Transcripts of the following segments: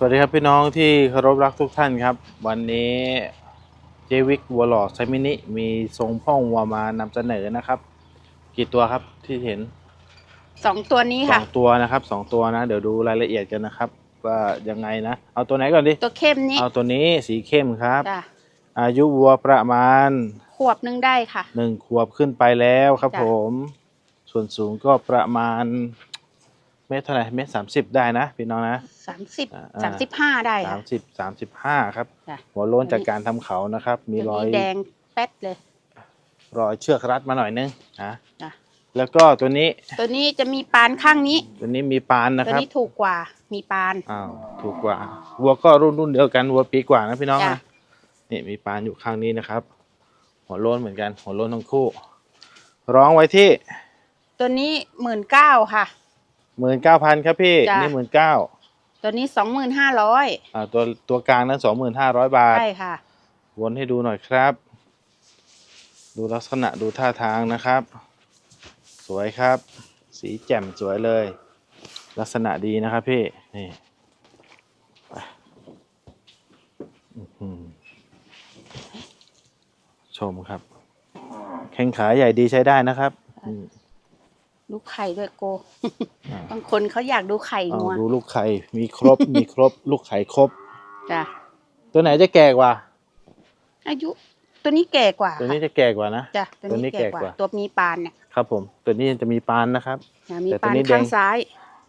สวัสดีครับพี่น้องที่เคารพรักทุกท่านครับ วันนี้เจวิกวัวหลอดไซมินิมีทรงพ่อวัวมานำเสนอนะครับ กี่ตัวครับที่เห็นสองตัวนี้สอค่ะงตัวนะครับสองตัวนะ เดี๋ยวดูรายละเอียดกันนะครับว่ายังไงนะ เอาตัวไหนก่อนดิตัวเข้มนี้เอาตัวนี้สีเข้มครับ จ้ะอายุวัวประมาณขวบหนึงได้ค่ะ หนึ่งขวบขึ้นไปแล้วครับจ้ะ ผม ส่วนสูงก็ประมาณ เมตรเท่าไหร่เมตรสามสิบได้นะพี่น้องนะ สามสิบอ่า สามสิบห้าได้สาค่ะ มสิบสามสิบห้าครับ จ้ะ หัวโล้นจากการทำเขานะครับ มีตัวรอยนี้แดงแป๊ดเลย รอยเชือกรัดมาหน่อยนึงนะจ้ะ แล้วก็ตัวนี้ตัวนี้จะมีปานข้างนี้ ตัวนี้มีปานนะตัวครับนี้ถูกกว่ามีปาน อ้าวถูกกว่าวัวก็รุ่นรุ่นเดียวกันวัวปีกว่านะพี่น้องจ้ะ นะนี่มีปานอยู่ข้างนี้นะครับ หัวโล้นเหมือนกัน หัวโล้นทั้งคู่ ร้องไว้ที่ตัวนี้หมื่นเก้าค่ะ หมื่นเก้าพันครับพี่ จ้ะ นี่หมื่นเก้าตัวนี้สองหมื่นห้าร้อยอ่าตัวตัวกลางนั้นสองหมื่นห้าร้อยบาท ใช่ค่ะ วนให้ดูหน่อยครับ ดูลักษณะดูท่าทางนะครับ สวยครับ สีแจ่มสวยเลย ลักษณะดีนะครับพี่ นี่ไปอื้อหือชมครับ แข้งขาใหญ่ดีใช้ได้นะครับอืม ลูกไข่ด้วยโกอ่าบางคนเขาอยากดูไข่เอางัวดูลูกไข่มีครบ มีครบ ลูกไข่ครบ จ้ะตัวไหนจะแก่กว่า อายุ ตัวนี้แก่กว่าตัวนี้ค่ะจะแก่กว่านะ จ้ะตัวตัวนี้นี้แก่กแก่กว่าว่า ตัวมีปานเนี่ยครับผม ตัวนี้จะมีปานนะครับนะมีแต่ตัวปานนี้แดง ข้างซ้าย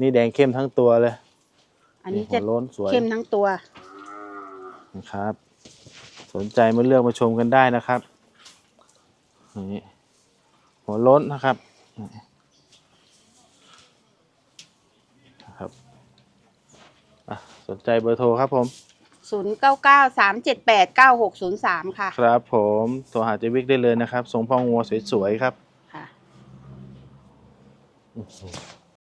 นี่แดงเข้มทั้งตัวเลยอันนี้หัจะวโล้นสวยเข้มทั้งตัว นะครับ สนใจมาเลือกมาชมกันได้นะครับนี่หัวโล้นนะครับนี่ นะครับอะสนใจเบอร์โทรครับผมศูนย์เก้าเก้าสามเจ็ดแปดเก้าหกศูนย์สามค่ะ ครับ ผมโทรหาเจวิกได้เลยนะครับทรงพ่องัวสวยๆครับค่ะ อื้อหือ